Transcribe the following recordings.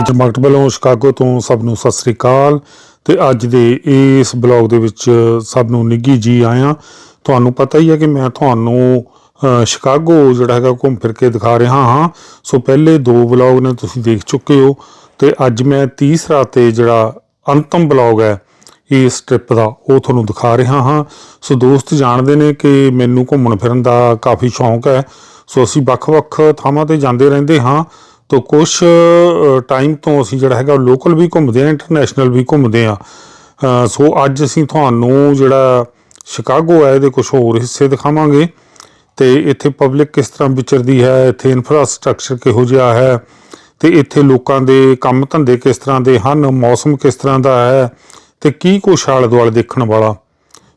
ਇਹ ਜਮਕਟ ਵੱਲੋਂ ਸ਼ਿਕਾਗੋ ਤੋਂ ਸਭ ਨੂੰ ਸਤਿ ਸ੍ਰੀ ਅਕਾਲ ਤੇ ਅੱਜ ਦੇ ਇਸ ਬਲੌਗ ਦੇ ਵਿੱਚ ਸਭ ਨੂੰ ਨਿੱਗੀ ਜੀ ਆਇਆ। ਤੁਹਾਨੂੰ ਪਤਾ ਹੀ ਹੈ ਕਿ ਮੈਂ ਤੁਹਾਨੂੰ ਸ਼ਿਕਾਗੋ ਜਿਹੜਾ ਹੈਗਾ ਘੁੰਮ ਫਿਰ ਕੇ ਦਿਖਾ ਰਿਹਾ ਹਾਂ। ਸੋ ਪਹਿਲੇ ਦੋ ਬਲੌਗ ਨੇ ਤੁਸੀਂ ਦੇਖ ਚੁੱਕੇ ਹੋ ਤੇ ਅੱਜ ਮੈਂ ਤੀਸਰਾ ਤੇ ਜਿਹੜਾ ਅੰਤਮ ਬਲੌਗ ਹੈ, ਇਸ ਟ੍ਰਿਪ ਦਾ ਉਹ ਤੁਹਾਨੂੰ ਦਿਖਾ ਰਿਹਾ ਹਾਂ। ਸੋ ਦੋਸਤ ਜਾਣਦੇ ਨੇ ਕਿ ਮੈਨੂੰ ਘੁੰਮਣ ਫਿਰਨ ਦਾ ਕਾਫੀ ਸ਼ੌਂਕ ਹੈ। ਸੋ ਅਸੀਂ ਵੱਖ-ਵੱਖ ਥਾਵਾਂ ਤੇ ਜਾਂਦੇ ਰਹਿੰਦੇ ਹਾਂ। ਤੋ ਕੁਝ ਟਾਈਮ ਤੋਂ ਅਸੀਂ ਜਿਹੜਾ ਹੈਗਾ ਲੋਕਲ ਵੀ ਘੁੰਮਦੇ ਹਾਂ ਇੰਟਰਨੈਸ਼ਨਲ ਵੀ ਘੁੰਮਦੇ ਹਾਂ ਸੋ ਅੱਜ ਅਸੀਂ ਤੁਹਾਨੂੰ ਜਿਹੜਾ ਸ਼ਿਕਾਗੋ ਹੈ ਇਹਦੇ ਕੁਝ ਹੋਰ ਹਿੱਸੇ ਦਿਖਾਵਾਂਗੇ। ਤੇ ਇੱਥੇ ਪਬਲਿਕ ਕਿਸ ਤਰ੍ਹਾਂ ਵਿਚਰਦੀ ਹੈ, ਇੱਥੇ ਇਨਫਰਾਸਟ੍ਰਕਚਰ ਕਿਹੋ ਜਿਹਾ ਹੈ, ਤੇ ਇੱਥੇ ਲੋਕਾਂ ਦੇ ਕੰਮ ਧੰਦੇ ਕਿਸ ਤਰ੍ਹਾਂ ਦੇ ਹਨ, ਮੌਸਮ ਕਿਸ ਤਰ੍ਹਾਂ ਦਾ ਹੈ, ਤੇ ਕੀ ਕੁਛ ਆਲੇ ਦੁਆਲੇ ਦੇਖਣ ਵਾਲਾ।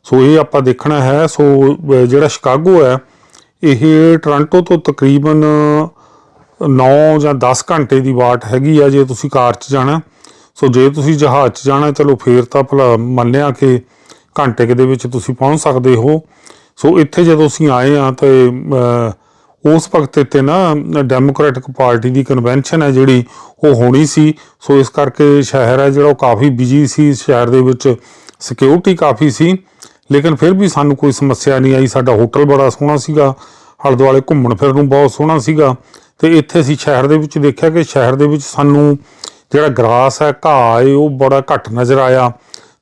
ਸੋ ਇਹ ਆਪਾਂ ਦੇਖਣਾ ਹੈ, ਸੋ ਜਿਹੜਾ ਸ਼ਿਕਾਗੋ ਹੈ, ਇਹ ਟੋਰਾਂਟੋ ਤੋਂ ਤਕਰੀਬਨ 9 ਜਾਂ 10 ਘੰਟੇ ਦੀ ਵਾਟ ਹੈਗੀ ਆ ਜੇ ਤੁਸੀਂ ਕਾਰ 'ਚ ਜਾਣਾ। ਸੋ ਜੇ ਤੁਸੀਂ ਜਹਾਜ਼ 'ਚ ਜਾਣਾ, ਚਲੋ ਫੇਰ ਤਾਂ ਭਲਾ ਮੰਨਿਆ ਕਿ ਘੰਟੇ ਦੇ ਵਿੱਚ ਤੁਸੀਂ ਪਹੁੰਚ ਸਕਦੇ ਹੋ। ਸੋ ਇੱਥੇ ਜਦੋਂ ਅਸੀਂ ਆਏ ਆ ਤੇ ਉਸ ਵਕਤ ਇੱਥੇ ਨਾ ਡੈਮੋਕ੍ਰੈਟਿਕ ਪਾਰਟੀ ਦੀ ਕਨਵੈਨਸ਼ਨ ਹੈ ਜਿਹੜੀ ਉਹ ਹੋਣੀ ਸੀ। ਸੋ ਇਸ ਕਰਕੇ ਸ਼ਹਿਰ ਹੈ ਜਿਹੜਾ ਉਹ ਕਾਫੀ ਬਿਜ਼ੀ ਸੀ। ਸ਼ਹਿਰ ਦੇ ਵਿੱਚ ਸਿਕਿਉਰਿਟੀ ਕਾਫੀ ਸੀ। ਲੇਕਿਨ ਫਿਰ ਵੀ ਸਾਨੂੰ ਕੋਈ ਸਮੱਸਿਆ ਨਹੀਂ ਆਈ। ਸਾਡਾ ਹੋਟਲ ਬੜਾ ਸੋਹਣਾ ਸੀਗਾ। ਆਲੇ ਦੁਆਲੇ ਘੁੰਮਣ ਫਿਰਨ ਨੂੰ ਬਹੁਤ ਸੋਹਣਾ ਸੀਗਾ। ਤੇ ਇੱਥੇ ਅਸੀਂ ਸ਼ਹਿਰ ਦੇ ਵਿੱਚ ਦੇਖਿਆ ਕਿ ਸ਼ਹਿਰ ਦੇ ਵਿੱਚ ਸਾਨੂੰ ਜਿਹੜਾ ਗਰਾਸ ਹੈ, ਘਾਹ ਹੈ, ਉਹ ਬੜਾ ਘੱਟ ਨਜ਼ਰ ਆਇਆ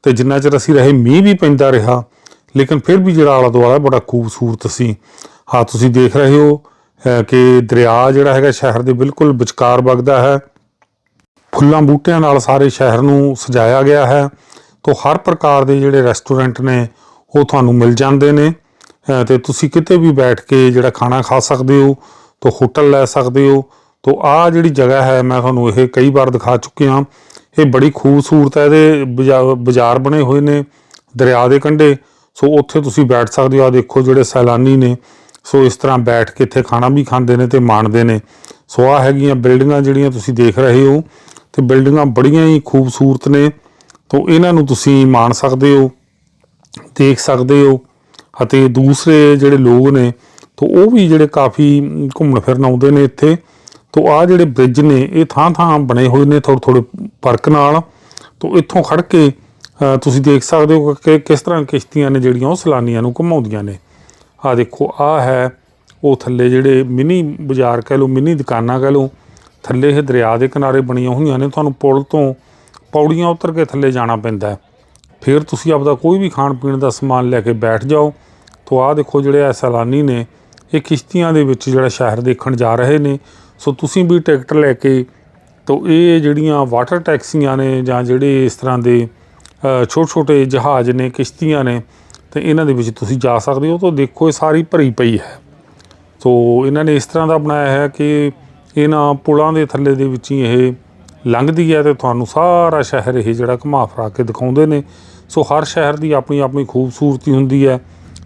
ਤੇ ਜਿੰਨਾ ਚਿਰ ਅਸੀਂ ਰਹੇ, ਮੀਂਹ ਵੀ ਪੈਂਦਾ ਰਿਹਾ, ਲੇਕਿਨ ਫਿਰ ਵੀ ਜਿਹੜਾ ਆਲਾ ਦੁਆਲਾ ਬੜਾ ਖੂਬਸੂਰਤ ਸੀ। ਹਾਂ, ਤੁਸੀਂ ਦੇਖ ਰਹੇ ਹੋ ਕਿ ਦਰਿਆ ਜਿਹੜਾ ਹੈਗਾ ਸ਼ਹਿਰ ਦੇ ਬਿਲਕੁਲ ਵਿਚਕਾਰ ਵਗਦਾ ਹੈ। ਫੁੱਲਾਂ ਬੂਟਿਆਂ ਨਾਲ ਸਾਰੇ ਸ਼ਹਿਰ ਨੂੰ ਸਜਾਇਆ ਗਿਆ ਹੈ। ਤੋਂ ਹਰ ਪ੍ਰਕਾਰ ਦੇ ਜਿਹੜੇ ਰੈਸਟੋਰੈਂਟ ਨੇ, ਉਹ ਤੁਹਾਨੂੰ ਮਿਲ ਜਾਂਦੇ ਨੇ। ਅਹ, ਤੇ ਤੁਸੀਂ ਕਿਤੇ ਵੀ ਬੈਠ ਕੇ ਜਿਹੜਾ ਖਾਣਾ ਖਾ ਸਕਦੇ ਹੋ ਤੋਂ ਹੋਟਲ ਲੈ ਸਕਦੇ ਹੋ। ਤੋਂ ਆਹ ਜਿਹੜੀ ਜਗ੍ਹਾ ਹੈ, ਮੈਂ ਤੁਹਾਨੂੰ ਇਹ ਕਈ ਵਾਰ ਦਿਖਾ ਚੁੱਕਿਆ ਇਹ ਬੜੀ ਖੂਬਸੂਰਤ ਹੈ, ਇਹਦੇ ਬਜਾ- ਬਾਜ਼ਾਰ ਬਣੇ ਹੋਏ ਨੇ ਦਰਿਆ ਦੇ ਕੰਢੇ। ਸੋ ਉੱਥੇ ਤੁਸੀਂ ਬੈਠ ਸਕਦੇ ਹੋ। ਆ ਦੇਖੋ ਜਿਹੜੇ ਸੈਲਾਨੀ ਨੇ। ਸੋ ਇਸ ਤਰ੍ਹਾਂ ਬੈਠ ਕੇ ਇੱਥੇ ਖਾਣਾ ਵੀ ਖਾਂਦੇ ਨੇ ਤੇ ਮਾਣਦੇ ਨੇ। ਸੋ ਆ ਹੈਗੀਆਂ ਬਿਲਡਿੰਗਾਂ ਜਿਹੜੀਆਂ ਤੁਸੀਂ ਦੇਖ ਰਹੇ ਹੋ, ਤੇ ਬਿਲਡਿੰਗਾਂ ਬੜੀਆਂ ਹੀ ਖੂਬਸੂਰਤ ਨੇ। ਤੋਂ ਇਹਨਾਂ ਨੂੰ ਤੁਸੀਂ ਮਾਣ ਸਕਦੇ ਹੋ, ਦੇਖ ਸਕਦੇ ਹੋ ਅਤੇ ਦੂਸਰੇ ਜਿਹੜੇ ਲੋਕ ਨੇ ਤੋਂ ਉਹ ਵੀ ਜਿਹੜੇ ਕਾਫੀ ਘੁੰਮਣ ਫਿਰਨ ਆਉਂਦੇ ਨੇ ਇੱਥੇ, ਤੋਂ ਆ ਜਿਹੜੇ ਬ੍ਰਿਜ ਨੇ, ਇਹ ਥਾਂ ਥਾਂ ਬਣੇ ਹੋਏ ਨੇ ਥੋੜੇ ਥੋੜੇ ਫ਼ਰਕ ਨਾਲ। ਤੋਂ ਇੱਥੋਂ ਖੜ ਕੇ ਤੁਸੀਂ ਦੇਖ ਸਕਦੇ ਹੋ ਕਿ ਕਿਸ ਤਰ੍ਹਾਂ ਕਿਸ਼ਤੀਆਂ ਨੇ ਜਿਹੜੀਆਂ ਉਹ ਸੈਲਾਨੀਆਂ ਨੂੰ ਘੁਮਾਉਂਦੀਆਂ ਨੇ। ਆ ਦੇਖੋ, ਆ ਹੈ ਉਹ ਥੱਲੇ ਜਿਹੜੇ ਮਿਨੀ ਬਾਜ਼ਾਰ ਕਹਿ ਲਓ, ਮਿਨੀ ਦੁਕਾਨਾਂ ਕਹਿ ਲਓ, ਥੱਲੇ ਇਹ ਦਰਿਆ ਦੇ ਕਿਨਾਰੇ ਬਣੀਆਂ ਹੋਈਆਂ ਨੇ। ਤੁਹਾਨੂੰ ਪੁਲ ਤੋਂ ਪੌੜੀਆਂ ਉਤਰ ਕੇ ਥੱਲੇ ਜਾਣਾ ਪੈਂਦਾ ਫਿਰ ਤੁਸੀਂ ਆਪਦਾ ਕੋਈ ਵੀ ਖਾਣ ਪੀਣ ਦਾ ਸਮਾਨ ਲੈ ਕੇ ਬੈਠ ਜਾਓ। ਤੋਂ ਆਹ ਦੇਖੋ ਜਿਹੜੇ ਇਹ ਸੈਲਾਨੀ ਨੇ ਇਹ ਕਿਸ਼ਤੀਆਂ ਦੇ ਵਿੱਚ ਜਿਹੜਾ ਸ਼ਹਿਰ ਦੇਖਣ ਜਾ ਰਹੇ ਨੇ। ਸੋ ਤੁਸੀਂ ਵੀ ਟਿਕਟ ਲੈ ਕੇ ਤੋਂ ਇਹ ਜਿਹੜੀਆਂ ਵਾਟਰ ਟੈਕਸੀਆਂ ਨੇ ਜਾਂ ਜਿਹੜੇ ਇਸ ਤਰ੍ਹਾਂ ਦੇ ਛੋਟੇ ਛੋਟੇ ਜਹਾਜ਼ ਨੇ, ਕਿਸ਼ਤੀਆਂ ਨੇ, ਤੇ ਇਹਨਾਂ ਦੇ ਵਿੱਚ ਤੁਸੀਂ ਜਾ ਸਕਦੇ ਹੋ। ਤਾਂ ਦੇਖੋ ਇਹ ਸਾਰੀ ਭਰੀ ਪਈ ਹੈ। ਸੋ ਇਹਨਾਂ ਨੇ ਇਸ ਤਰ੍ਹਾਂ ਦਾ ਬਣਾਇਆ ਹੈ ਕਿ ਇਹਨਾਂ ਪੁਲਾਂ ਦੇ ਥੱਲੇ ਦੇ ਵਿੱਚ ਹੀ ਇਹ ਲੰਘਦੀ ਹੈ ਤੇ ਤੁਹਾਨੂੰ ਸਾਰਾ ਸ਼ਹਿਰ ਇਹ ਜਿਹੜਾ ਘੁਮਾ ਫਰਾ ਕੇ ਦਿਖਾਉਂਦੇ ਨੇ। ਸੋ ਹਰ ਸ਼ਹਿਰ ਦੀ ਆਪਣੀ ਆਪਣੀ ਖੂਬਸੂਰਤੀ ਹੁੰਦੀ ਹੈ।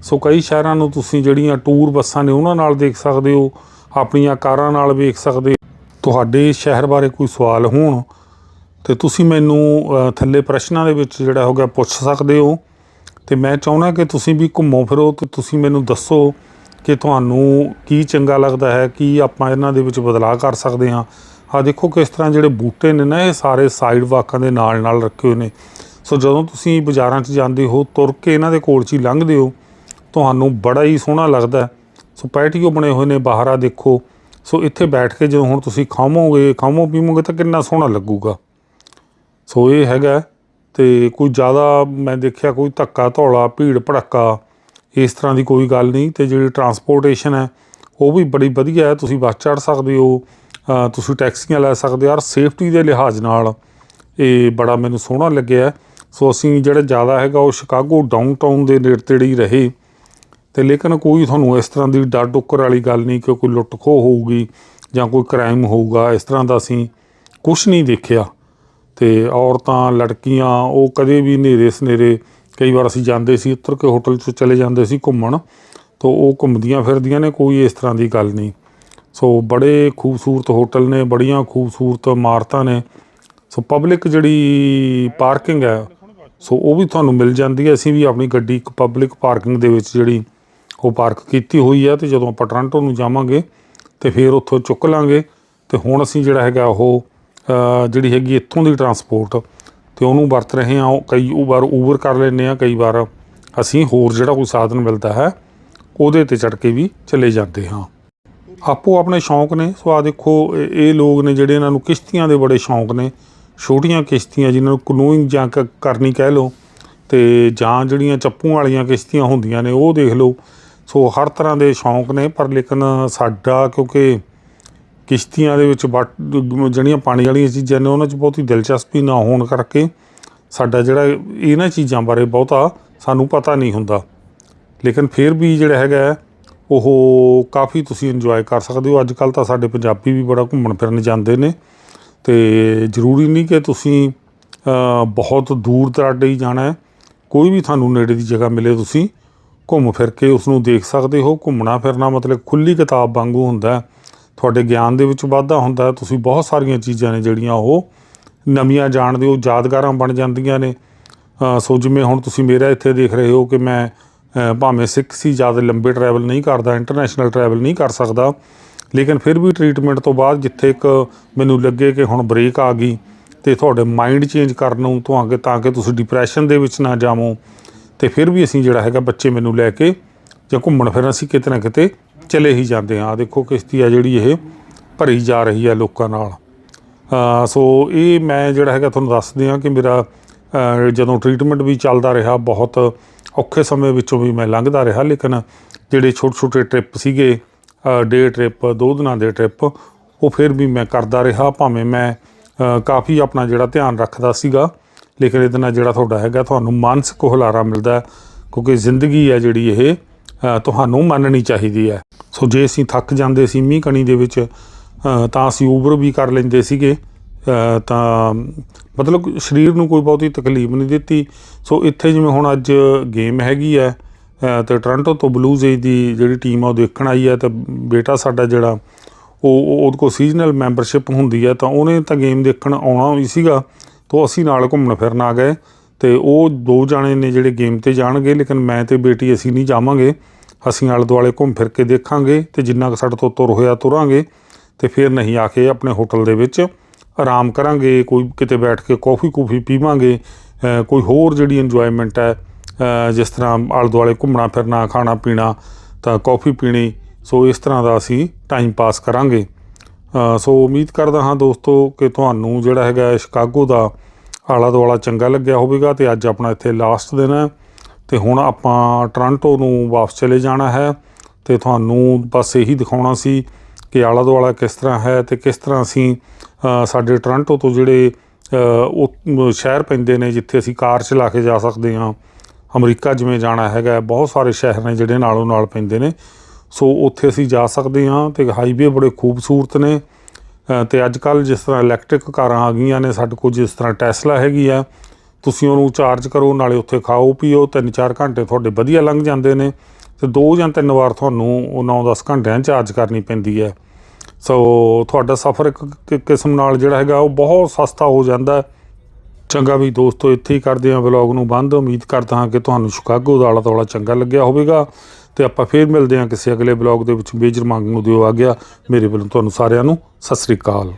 ਸੋ ਕਈ ਸ਼ਹਿਰਾਂ ਨੂੰ ਤੁਸੀਂ ਜਿਹੜੀਆਂ ਟੂਰ ਬੱਸਾਂ ਨੇ ਉਹਨਾਂ ਨਾਲ ਦੇਖ ਸਕਦੇ ਹੋ, ਆਪਣੀਆਂ ਕਾਰਾਂ ਨਾਲ ਵੇਖ ਸਕਦੇ ਤੁਹਾਡੇ ਸ਼ਹਿਰ ਬਾਰੇ ਕੋਈ ਸਵਾਲ ਹੋਣ ਤੇ ਤੁਸੀਂ ਮੈਨੂੰ ਥੱਲੇ ਪ੍ਰਸ਼ਨਾਂ ਦੇ ਵਿੱਚ ਜਿਹੜਾ ਹੋਗਾ ਪੁੱਛ ਸਕਦੇ ਹੋ ਤੇ ਮੈਂ ਚਾਹੁੰਦਾ ਕਿ ਤੁਸੀਂ ਵੀ ਘੁੰਮੋ ਫਿਰੋ ਤੇ ਤੁਸੀਂ ਮੈਨੂੰ ਦੱਸੋ ਕਿ ਤੁਹਾਨੂੰ ਕੀ ਚੰਗਾ ਲੱਗਦਾ ਹੈ, ਕੀ ਆਪਾਂ ਇਹਨਾਂ ਦੇ ਵਿੱਚ ਬਦਲਾਅ ਕਰ ਸਕਦੇ ਹਾਂ। ਆ ਦੇਖੋ ਕਿਸ ਤਰ੍ਹਾਂ ਜਿਹੜੇ ਬੂਟੇ ਨੇ ਨਾ, ਇਹ ਸਾਰੇ ਸਾਈਡ ਵਾਕਾਂ ਦੇ ਨਾਲ ਨਾਲ ਰੱਖੇ ਹੋਏ ਨੇ। ਸੋ ਜਦੋਂ ਤੁਸੀਂ ਬਾਜ਼ਾਰਾਂ 'ਚ ਜਾਂਦੇ ਹੋ, ਤੁਰ ਕੇ ਇਹਨਾਂ ਦੇ ਕੋਲ 'ਚ ਹੀ ਲੰਘਦੇ ਹੋ ਤੁਹਾਨੂੰ ਬੜਾ ਹੀ ਸੋਹਣਾ ਲੱਗਦਾ ਹੈ। ਸੋ ਪੈਟੀਓ ਬਣੇ ਹੋਏ ਨੇ, ਬਾਹਰ ਆ ਦੇਖੋ। ਸੋ ਇੱਥੇ ਬੈਠ ਕੇ ਜਦੋਂ ਹੁਣ ਤੁਸੀਂ ਖਾਵੋਗੇ, ਖਾਵੋ ਪੀਵੋਗੇ ਤਾਂ ਕਿੰਨਾ ਸੋਹਣਾ ਲੱਗੂਗਾ। ਸੋ ਇਹ ਹੈਗਾ ਤੇ ਕੋਈ ਜ਼ਿਆਦਾ ਮੈਂ ਦੇਖਿਆ ਕੋਈ ਧੱਕਾ, ਧੌਲਾ, ਭੀੜ, ਭੜੱਕਾ, ਇਸ ਤਰ੍ਹਾਂ ਦੀ ਕੋਈ ਗੱਲ ਨਹੀਂ। ਤੇ ਜਿਹੜੀ ਟਰਾਂਸਪੋਰਟੇਸ਼ਨ ਹੈ, ਉਹ ਵੀ ਬੜੀ ਵਧੀਆ ਹੈ। ਤੁਸੀਂ ਬੱਸ ਚੜ੍ਹ ਸਕਦੇ ਹੋ ਤੁਸੀਂ ਟੈਕਸੀਆਂ ਲੈ ਸਕਦੇ ਹੋ ਔਰ ਸੇਫਟੀ ਦੇ ਲਿਹਾਜ਼ ਨਾਲ ਇਹ ਬੜਾ ਮੈਨੂੰ ਸੋਹਣਾ ਲੱਗਿਆ ਸੋ ਅਸੀਂ ਜਿਹੜਾ ਜ਼ਿਆਦਾ ਹੈਗਾ ਉਹ ਸ਼ਿਕਾਗੋ ਡਾਊਨਟਾਊਨ ਦੇ ਨੇੜੇ ਤੇੜੇ ਹੀ ਰਹੇ। ਤੇ ਲੇਕਿਨ ਕੋਈ ਤੁਹਾਨੂੰ ਇਸ ਤਰ੍ਹਾਂ ਦੀ ਡਰ ਡੁੱਕਰ ਵਾਲੀ ਗੱਲ ਨਹੀਂ ਕਿ ਕੋਈ ਲੁੱਟ ਖੋਹ ਹੋਊਗੀ ਜਾਂ ਕੋਈ ਕ੍ਰਾਈਮ ਹੋਊਗਾ, ਇਸ ਤਰ੍ਹਾਂ ਦਾ ਅਸੀਂ ਕੁਝ ਨਹੀਂ ਦੇਖਿਆ। ਤੇ ਔਰਤਾਂ, ਲੜਕੀਆਂ, ਉਹ ਕਦੇ ਵੀ ਹਨੇਰੇ ਸਨੇਰੇ ਕਈ ਵਾਰ ਅਸੀਂ ਜਾਂਦੇ ਸੀ, ਉੱਤਰ ਕੇ ਹੋਟਲ 'ਚ ਚਲੇ ਜਾਂਦੇ ਸੀ ਘੁੰਮਣ, ਤੋਂ ਉਹ ਘੁੰਮਦੀਆਂ ਫਿਰਦੀਆਂ ਨੇ, ਕੋਈ ਇਸ ਤਰ੍ਹਾਂ ਦੀ ਗੱਲ ਨਹੀਂ। ਸੋ ਬੜੇ ਖੂਬਸੂਰਤ ਹੋਟਲ ਨੇ, ਬੜੀਆਂ ਖੂਬਸੂਰਤ ਇਮਾਰਤਾਂ ਨੇ। ਸੋ ਪਬਲਿਕ ਜਿਹੜੀ ਪਾਰਕਿੰਗ ਹੈ, ਸੋ ਉਹ ਵੀ ਤੁਹਾਨੂੰ ਮਿਲ ਜਾਂਦੀ ਹੈ। ਅਸੀਂ ਵੀ ਆਪਣੀ ਗੱਡੀ ਇੱਕ ਪਬਲਿਕ ਪਾਰਕਿੰਗ ਦੇ ਵਿੱਚ ਜਿਹੜੀ ਉਹ ਪਾਰਕ ਕੀਤੀ ਹੋਈ ਹੈ ਤੇ ਜਦੋਂ ਆਪਾਂ ਟੋਰਾਂਟੋ ਨੂੰ ਜਾਵਾਂਗੇ ਤੇ ਫਿਰ ਉੱਥੋਂ ਚੁੱਕ ਲਾਂਗੇ ਤੇ ਹੁਣ ਅਸੀਂ ਜਿਹੜਾ ਹੈਗਾ ਉਹ ਜਿਹੜੀ ਹੈਗੀ ਇੱਥੋਂ ਦੀ ਟਰਾਂਸਪੋਰਟ ਤੇ ਉਹਨੂੰ ਵਰਤ ਰਹੇ ਹਾਂ, ਉਹ ਕਈ ਵਾਰ ਊਬਰ ਕਰ ਲੈਂਦੇ ਆ ਕਈ ਵਾਰ ਅਸੀਂ ਹੋਰ ਜਿਹੜਾ ਕੋਈ ਸਾਧਨ ਮਿਲਦਾ ਹੈ, ਉਹਦੇ ਤੇ ਚੜ ਕੇ ਵੀ ਚਲੇ ਜਾਂਦੇ ਹਾਂ। ਆਪੋ ਆਪਣੇ ਸ਼ੌਂਕ ਨੇ, ਸੋ ਆ ਦੇਖੋ, ਇਹ ਇਹ ਲੋਕ ਨੇ ਜਿਹੜੇ ਇਹਨਾਂ ਨੂੰ ਕਿਸ਼ਤੀਆਂ ਦੇ ਬੜੇ ਸ਼ੌਂਕ ਨੇ, ਛੋਟੀਆਂ ਕਿਸ਼ਤੀਆਂ ਜਿਨ੍ਹਾਂ ਨੂੰ ਕਨੂਇੰਗ ਜਾਂ ਕ- ਕਰਨੀ ਕਹਿ ਲਓ ਤੇ ਜਾਂ ਜਿਹੜੀਆਂ ਚੱਪੂ ਵਾਲੀਆਂ ਕਿਸ਼ਤੀਆਂ ਹੁੰਦੀਆਂ ਨੇ, ਉਹ ਦੇਖ ਲਓ। ਸੋ ਹਰ ਤਰ੍ਹਾਂ ਦੇ ਸ਼ੌਂਕ ਨੇ, ਪਰ ਲੇਕਿਨ ਸਾਡਾ ਕਿਉਂਕਿ ਕਿਸ਼ਤੀਆਂ ਦੇ ਵਿੱਚ ਵੱਟ, ਜਿਹੜੀਆਂ ਪਾਣੀ ਵਾਲੀਆਂ ਚੀਜ਼ਾਂ ਨੇ, ਉਹਨਾਂ 'ਚ ਬਹੁਤੀ ਦਿਲਚਸਪੀ ਨਾ ਹੋਣ ਕਰਕੇ ਸਾਡਾ ਜਿਹੜਾ ਇਹਨਾਂ ਚੀਜ਼ਾਂ ਬਾਰੇ ਬਹੁਤਾ ਸਾਨੂੰ ਪਤਾ ਨਹੀਂ ਹੁੰਦਾ। ਲੇਕਿਨ ਫਿਰ ਵੀ ਜਿਹੜਾ ਹੈਗਾ, ਉਹ ਕਾਫੀ ਤੁਸੀਂ ਇੰਜੋਏ ਕਰ ਸਕਦੇ ਹੋ। ਅੱਜ ਕੱਲ ਤਾਂ ਸਾਡੇ ਪੰਜਾਬੀ ਵੀ ਬੜਾ ਘੁੰਮਣ ਫਿਰਨ ਜਾਂਦੇ ਨੇ ਤੇ ਜ਼ਰੂਰੀ ਨਹੀਂ ਕਿ ਤੁਸੀਂ ਬਹੁਤ ਦੂਰ ਦਰਾਡੇ ਹੀ ਜਾਣਾ ਹੈ। ਕੋਈ ਵੀ ਤੁਹਾਨੂੰ ਨੇੜੇ ਦੀ ਜਗ੍ਹਾ ਮਿਲੇ ਤੁਸੀਂ ਘੁੰਮ ਫਿਰ ਕੇ ਉਸ ਨੂੰ ਦੇਖ ਸਕਦੇ ਹੋ। ਘੁੰਮਣਾ ਫਿਰਨਾ ਮਤਲਬ ਖੁੱਲੀ ਕਿਤਾਬ ਵਾਂਗੂ ਹੁੰਦਾ ਤੁਹਾਡੇ ਗਿਆਨ ਦੇ ਵਿੱਚ ਵਾਧਾ ਹੁੰਦਾ ਤੁਸੀਂ ਬਹੁਤ ਸਾਰੀਆਂ ਚੀਜ਼ਾਂ ਨੇ ਜਿਹੜੀਆਂ ਉਹ ਨਵੀਆਂ ਜਾਣਦੇ ਹੋ ਯਾਦਗਾਰਾਂ ਬਣ ਜਾਂਦੀਆਂ ਨੇ। ਸੋ ਜਿਵੇਂ ਹੁਣ ਤੁਸੀਂ ਮੇਰਾ ਇੱਥੇ ਦੇਖ ਰਹੇ ਹੋ ਕਿ ਮੈਂ ਭਾਵੇਂ ਸਿੱਖ ਸੀ, ਜ਼ਿਆਦਾ ਲੰਬੇ ਟਰੈਵਲ ਨਹੀਂ ਕਰਦਾ ਇੰਟਰਨੈਸ਼ਨਲ ਟਰੈਵਲ ਨਹੀਂ ਕਰ ਸਕਦਾ। ਲੇਕਿਨ ਫਿਰ ਵੀ ਟ੍ਰੀਟਮੈਂਟ ਤੋਂ ਬਾਅਦ ਜਿੱਥੇ ਇੱਕ ਮੈਨੂੰ ਲੱਗੇ ਕਿ ਹੁਣ ਬ੍ਰੇਕ ਆ ਗਈ ਤੇ ਤੁਹਾਡੇ ਮਾਈਂਡ ਚੇਂਜ ਕਰਨ ਨੂੰ, ਤਾਂ ਤਾਂ ਕਿ ਤੁਸੀਂ ਡਿਪਰੈਸ਼ਨ ਦੇ ਵਿੱਚ ਨਾ ਜਾਵੋ। ਤੇ ਫਿਰ ਵੀ ਅਸੀਂ ਜਿਹੜਾ ਹੈਗਾ ਬੱਚੇ ਮੈਨੂੰ ਲੈ ਕੇ ਜਾਂ ਘੁੰਮਣ ਫਿਰਨ ਅਸੀਂ ਕਿਤੇ ਨਾ ਕਿਤੇ ਚਲੇ ਹੀ ਜਾਂਦੇ ਹਾਂ। ਆਹ ਦੇਖੋ ਕਿਸ਼ਤੀ ਆ ਜਿਹੜੀ ਇਹ ਭਰੀ ਜਾ ਰਹੀ ਹੈ ਲੋਕਾਂ ਨਾਲ। ਸੋ ਇਹ ਮੈਂ ਜਿਹੜਾ ਹੈਗਾ ਤੁਹਾਨੂੰ ਦੱਸ ਦਿਆਂ ਕਿ ਮੇਰਾ ਜਦੋਂ ਟ੍ਰੀਟਮੈਂਟ ਵੀ ਚੱਲਦਾ ਰਿਹਾ ਬਹੁਤ ਔਖੇ ਸਮੇਂ ਵਿੱਚੋਂ ਵੀ ਮੈਂ ਲੰਘਦਾ ਰਿਹਾ, ਲੇਕਿਨ ਜਿਹੜੇ ਛੋਟੇ ਛੋਟੇ ਟ੍ਰਿਪ ਸੀਗੇ ਡੇ ਟ੍ਰਿਪ ਦੋ ਦਿਨਾਂ ਦੇ ਟ੍ਰਿਪ ਉਹ ਫਿਰ ਵੀ ਮੈਂ ਕਰਦਾ ਰਿਹਾ। ਭਾਵੇਂ ਮੈਂ ਕਾਫੀ ਆਪਣਾ ਜਿਹੜਾ ਧਿਆਨ ਰੱਖਦਾ ਸੀਗਾ ਲੇਕਿਨ ਇਹਦੇ ਨਾਲ ਜਿਹੜਾ ਤੁਹਾਡਾ ਹੈਗਾ ਤੁਹਾਨੂੰ ਮਾਨਸਿਕ ਹੁਲਾਰਾ ਮਿਲਦਾ ਕਿਉਂਕਿ ਜ਼ਿੰਦਗੀ ਹੈ ਜਿਹੜੀ ਇਹ ਤੁਹਾਨੂੰ ਮੰਨਣੀ ਚਾਹੀਦੀ ਹੈ। ਸੋ ਜੇ ਅਸੀਂ ਥੱਕ ਜਾਂਦੇ ਸੀ ਮੀਂਹ ਕਣੀ ਦੇ ਵਿੱਚ ਤਾਂ ਅਸੀਂ ਉਬਰ ਵੀ ਕਰ ਲੈਂਦੇ ਸੀਗੇ। ਤਾਂ ਮਤਲਬ ਸਰੀਰ ਨੂੰ ਕੋਈ ਬਹੁਤੀ ਤਕਲੀਫ ਨਹੀਂ ਦਿੱਤੀ। ਸੋ ਇੱਥੇ ਜਿਵੇਂ ਹੁਣ ਅੱਜ ਗੇਮ ਹੈਗੀ ਹੈ ਅ, ਤੇ ਟੋਰਾਂਟੋ ਤੋਂ ਬਲੂਜ਼ ਏਜ ਦੀ ਜਿਹੜੀ ਟੀਮ ਆ ਉਹ ਦੇਖਣ ਆਈ ਹੈ ਤੇ ਬੇਟਾ ਸਾਡਾ ਜਿਹੜਾ ਉਹ ਉਹ- ਉਹਦੇ ਕੋਲ ਸੀਜ਼ਨਲ ਮੈਂਬਰਸ਼ਿਪ ਹੁੰਦੀ ਹੈ ਤਾਂ ਉਹਨੇ ਤਾਂ ਗੇਮ ਦੇਖਣ ਆਉਣਾ ਵੀ ਸੀਗਾ। ਤੋਂ ਅਸੀਂ ਨਾਲ ਘੁੰਮਣ ਫਿਰਨ ਆ ਗਏ ਤੇ ਉਹ ਦੋ ਜਾਣੇ ਨੇ ਜਿਹੜੇ ਗੇਮ ਤੇ ਜਾਣਗੇ, ਲੇਕਿਨ ਮੈਂ ਤੇ ਬੇਟੀ ਅਸੀਂ ਨਹੀਂ ਜਾਵਾਂਗੇ। ਅਸੀਂ ਆਲੇ ਦੁਆਲੇ ਘੁੰਮ ਫਿਰ ਕੇ ਦੇਖਾਂਗੇ ਤੇ ਜਿੰਨਾ ਕੁ ਸਾਡੇ ਤੋਂ ਤੁਰ ਹੋਇਆ ਤੁਰਾਂਗੇ ਤੇ ਫਿਰ ਨਹੀਂ ਆ ਕੇ ਆਪਣੇ ਹੋਟਲ ਦੇ ਵਿੱਚ ਆਰਾਮ ਕਰਾਂਗੇ, ਕੋਈ ਕਿਤੇ ਬੈਠ ਕੇ ਕੌਫੀ ਕੂਫੀ ਪੀਵਾਂਗੇ ਕੋਈ ਹੋਰ ਜਿਹੜੀ ਇੰਜੋਇਮੈਂਟ ਹੈ ਜਿਸ ਤਰ੍ਹਾਂ ਆਲੇ ਦੁਆਲੇ ਘੁੰਮਣਾ ਫਿਰਨਾ ਖਾਣਾ ਪੀਣਾ ਤਾਂ ਕੌਫੀ ਪੀਣੀ, ਸੋ ਇਸ ਤਰ੍ਹਾਂ ਦਾ ਅਸੀਂ ਟਾਈਮ ਪਾਸ ਕਰਾਂਗੇ। ਸੋ ਉਮੀਦ ਕਰਦਾ ਹਾਂ ਦੋਸਤੋ ਕਿ ਤੁਹਾਨੂੰ ਜਿਹੜਾ ਹੈਗਾ ਸ਼ਿਕਾਗੋ ਦਾ ਆਲਾ ਦੁਆਲਾ ਚੰਗਾ ਲੱਗਿਆ ਹੋਵੇਗਾ ਤੇ ਅੱਜ ਆਪਣਾ ਇੱਥੇ ਲਾਸਟ ਦਿਨ ਹੈ ਤੇ ਹੁਣ ਆਪਾਂ ਟੋਰਾਂਟੋ ਨੂੰ ਵਾਪਸ ਚਲੇ ਜਾਣਾ ਹੈ ਤੇ ਤੁਹਾਨੂੰ ਬਸ ਇਹੀ ਦਿਖਾਉਣਾ ਸੀ ਕਿ ਆਲਾ ਦੁਆਲਾ ਕਿਸ ਤਰ੍ਹਾਂ ਹੈ ਤੇ ਕਿਸ ਤਰ੍ਹਾਂ ਅਸੀਂ ਸਾਡੇ ਟੋਰਾਂਟੋ ਤੋਂ ਜਿਹੜੇ ਉਹ ਸ਼ਹਿਰ ਪੈਂਦੇ ਨੇ ਜਿੱਥੇ ਅਸੀਂ ਕਾਰ ਚਲਾ ਕੇ ਜਾ ਸਕਦੇ ਹਾਂ, ਅਮਰੀਕਾ ਜਿਵੇਂ ਜਾਣਾ ਹੈਗਾ, ਬਹੁਤ ਸਾਰੇ ਸ਼ਹਿਰ ਨੇ ਜਿਹੜੇ ਨਾਲੋਂ ਨਾਲ ਪੈਂਦੇ ਨੇ। ਸੋ ਉੱਥੇ ਅਸੀਂ ਜਾ ਸਕਦੇ ਹਾਂ ਤੇ ਹਾਈਵੇ ਬੜੇ ਖੂਬਸੂਰਤ ਨੇ। ਅ, ਤੇ ਅੱਜ ਕੱਲ ਜਿਸ ਤਰ੍ਹਾਂ ਇਲੈਕਟ੍ਰਿਕ ਕਾਰਾਂ ਆ ਗਈਆਂ ਨੇ ਸਾਡੇ ਕੋਲ ਜਿਸ ਤਰ੍ਹਾਂ ਟੈਸਲਾ ਹੈਗੀ ਆ ਤੁਸੀਂ ਉਹਨੂੰ ਚਾਰਜ ਕਰੋ ਨਾਲੇ ਉੱਥੇ ਖਾਓ ਪੀਓ ਤਿੰਨ ਚਾਰ ਘੰਟੇ ਤੁਹਾਡੇ ਵਧੀਆ ਲੰਘ ਜਾਂਦੇ ਨੇ ਤੇ ਦੋ ਜਾਂ ਤਿੰਨ ਵਾਰ ਤੁਹਾਨੂੰ ਉਹ 9-10 ਘੰਟਿਆਂ ਚਾਰਜ ਕਰਨੀ ਪੈਂਦੀ ਹੈ। ਸੋ ਤੁਹਾਡਾ ਸਫ਼ਰ ਇੱਕ ਕਿ- ਕਿਸਮ ਨਾਲ ਜਿਹੜਾ ਹੈਗਾ ਉਹ ਬਹੁਤ ਸਸਤਾ ਹੋ ਜਾਂਦਾ। ਚੰਗਾ ਵੀ ਦੋਸਤੋ, ਇੱਥੇ ਹੀ ਕਰਦੇ ਹਾਂ ਵਲੌਗ ਨੂੰ ਬੰਦ। ਉਮੀਦ ਕਰਦਾ ਹਾਂ ਕਿ ਤੁਹਾਨੂੰ ਸ਼ਿਕਾਗੋ ਦਾ ਆਲਾ ਦੁਆਲਾ ਚੰਗਾ ਲੱਗਿਆ ਹੋਵੇਗਾ। ਤੇ ਆਪਾਂ ਫੇਰ ਮਿਲਦੇ ਹਾਂ ਕਿਸੇ ਅਗਲੇ ਵਲੌਗ ਦੇ ਵਿੱਚ। ਮੇਜਰ ਮੰਗ ਨੂੰ ਦਿਓ ਆ ਗਿਆ ਮੇਰੇ ਵੱਲੋਂ ਤੁਹਾਨੂੰ ਸਾਰਿਆਂ ਨੂੰ ਸਤਿ ਸ੍ਰੀ ਅਕਾਲ।